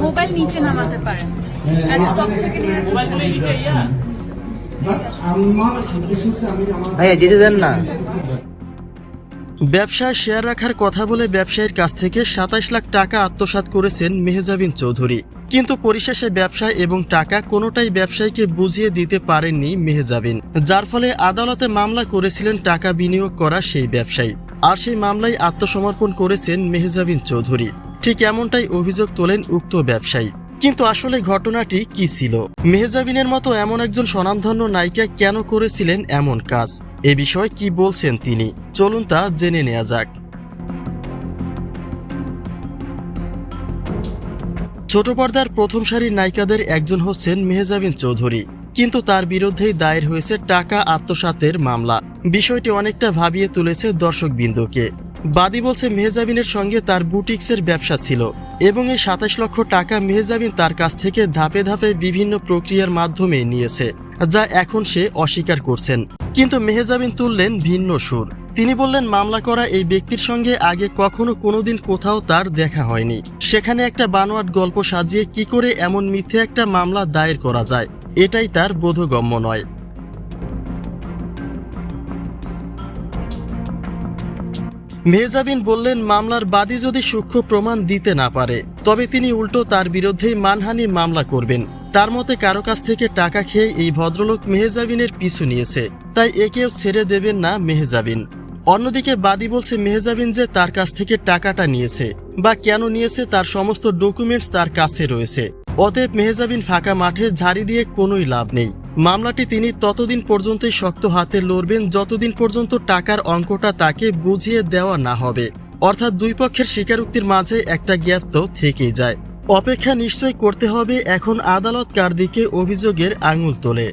Mobile নিচে নামাতে পারেন। আমার ভাইয়া যেতে দেন না। ব্যবসায় শেয়ার রাখার কথা বলে ব্যবসায়ীর কাছ থেকে সাতাশ লাখ টাকা আত্মসাৎ করেছেন মেহজাবিন চৌধুরী। কিন্তু পরিশেষে ব্যবসা এবং টাকা কোনোটাই ব্যবসায়ীকে বুঝিয়ে দিতে পারেননি মেহজাবিন। যার ফলে আদালতে মামলা করেছিলেন টাকা বিনিয়োগ করা সেই ব্যবসায়ী। আর সেই মামলায় আত্মসমর্পণ করেছেন মেহজাবিন চৌধুরী। ঠিক এমনটাই অভিযোগ তোলেন উক্ত ব্যবসায়ী। কিন্তু আসলে ঘটনাটি কি ছিল? মেহজাবিনের মতো এমন একজন স্বনামধন্য নায়িকা কেন করেছিলেন এমন কাজ? এ বিষয়ে কি বলছেন তিনি? চলুন তা জেনে নেওয়া যাক। ছোট পর্দার প্রথম সারির নায়িকাদের একজন হচ্ছেন মেহজাবিন চৌধুরী। কিন্তু তার বিরুদ্ধেই দায়ের হয়েছে টাকা আত্মসাতের মামলা। বিষয়টি অনেকটা ভাবিয়ে তুলেছে দর্শকবৃন্দকে। বাদী বলছে, মেহজাবিনের সঙ্গে তার বুটিক্সের ব্যবসা ছিল এবং এই সাতাশ লক্ষ টাকা মেহজাবিন তার কাছ থেকে ধাপে ধাপে বিভিন্ন প্রক্রিয়ার মাধ্যমে নিয়েছে, যা এখন সে অস্বীকার করছেন। কিন্তু মেহজাবিন তুললেন ভিন্ন সুর। তিনি বললেন, মামলা করা এই ব্যক্তির সঙ্গে আগে কখনো কোনোদিন কোথাও তার দেখা হয়নি। সেখানে একটা বানোয়াট গল্প সাজিয়ে কি করে এমন মিথ্যে একটা মামলা দায়ের করা যায়, এটাই তার বোধগম্য নয়। মেহজাবিন বললেন, মামলার বাদী যদি সূক্ষ্ম প্রমাণ দিতে না পারে, তবে তিনি উল্টো তার বিরুদ্ধেই মানহানি মামলা করবেন। তার মতে কারও কাছ থেকে টাকা খেয়ে এই ভদ্রলোক মেহজাবিনের পিছু নিয়েছে, তাই একেও ছেড়ে দেবেন না মেহজাবিন। অন্যদিকে বাদী বলছে মেহজাবিন যে তার কাছ থেকে টাকাটা নিয়েছে, বা কেন নিয়েছে তার সমস্ত ডকুমেন্টস তার কাছে রয়েছে। অতএব মেহেজাবিন ফাঁকা মাঠে ঝাড়ি দিয়ে কোনোই লাভ নেই। মামলাটি তিনি ততদিন পর্যন্তই শক্ত হাতে লড়বেন, যতদিন পর্যন্ত টাকার অঙ্কটা তাকে বুঝিয়ে দেওয়া না হবে। অর্থাৎ দুই পক্ষের স্বীকারোক্তির মাঝে একটা গ্যাপ তো থেকেই যায়। অপেক্ষা নিশ্চয় করতে হবে এখন আদালত কার দিকে অভিযোগের আঙুল তোলে।